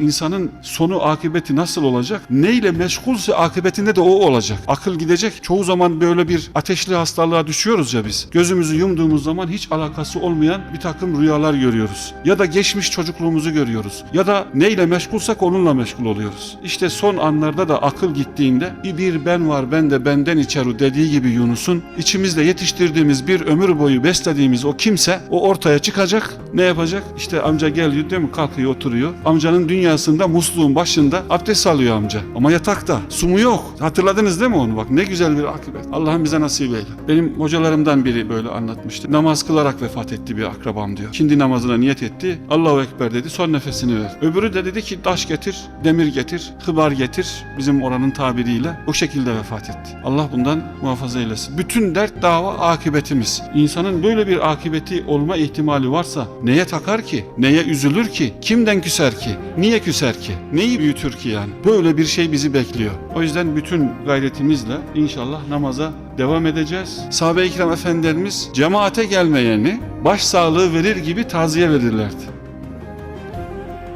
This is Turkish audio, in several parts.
İnsanın sonu akıbeti nasıl olacak? Neyle meşgulse akıbetinde de o olacak. Akıl gidecek. Çoğu zaman böyle bir ateşli hastalığa düşüyoruz ya biz. Gözümüzü yumduğumuz zaman hiç alakası olmayan bir takım rüyalar görüyoruz. Ya da geçmiş çocukluğumuzu görüyoruz. Ya da neyle meşgulsak onunla meşgul oluyoruz. İşte son anlarda da akıl gittiğinde bir, ben var ben de benden içeru dediği gibi Yunus'un içimizde yetiştirdiğimiz bir ömür boyu beslediğimiz o kimse o ortaya çıkacak. Ne yapacak? İşte amca geliyor değil mi? Kalkıyor oturuyor. Amcanın dünyasında musluğun başında abdest alıyor amca. Ama yatakta. Su mu yok. Hatırladınız değil mi onu? Bak ne güzel bir akıbet. Allah'ım bize nasip eyle. Benim hocalarımdan biri böyle anlatmıştı. Namaz kılarak vefat etti bir akrabam diyor. Şimdi namazına niyet etti. Allahu Ekber dedi. Son nefesini ver. Öbürü de dedi ki taş getir, demir getir, hıbar getir. Bizim oranın tabiriyle o şekilde vefat etti. Allah bundan muhafaza eylesin. Bütün dert dava akıbetimiz. İnsanın böyle bir akıbeti olma ihtimali varsa neye takar ki? Neye üzülür ki? Kimden küser ki? Niye küser ki? Neyi büyütür ki yani? Böyle bir şey bizi bekliyor. O yüzden bütün gayretimizle inşallah namaza devam edeceğiz. Sahabe-i kiram efendilerimiz cemaate gelmeyeni baş sağlığı verir gibi taziye verirlerdi.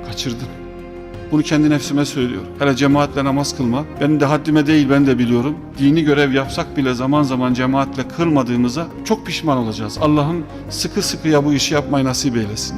Kaçırdın. Bunu kendi nefsime söylüyorum. Hele cemaatle namaz kılma. Benim de haddime değil ben de biliyorum. Dini görev yapsak bile zaman zaman cemaatle kılmadığımıza çok pişman olacağız. Allah'ım sıkı sıkıya bu işi yapmayı nasip eylesin.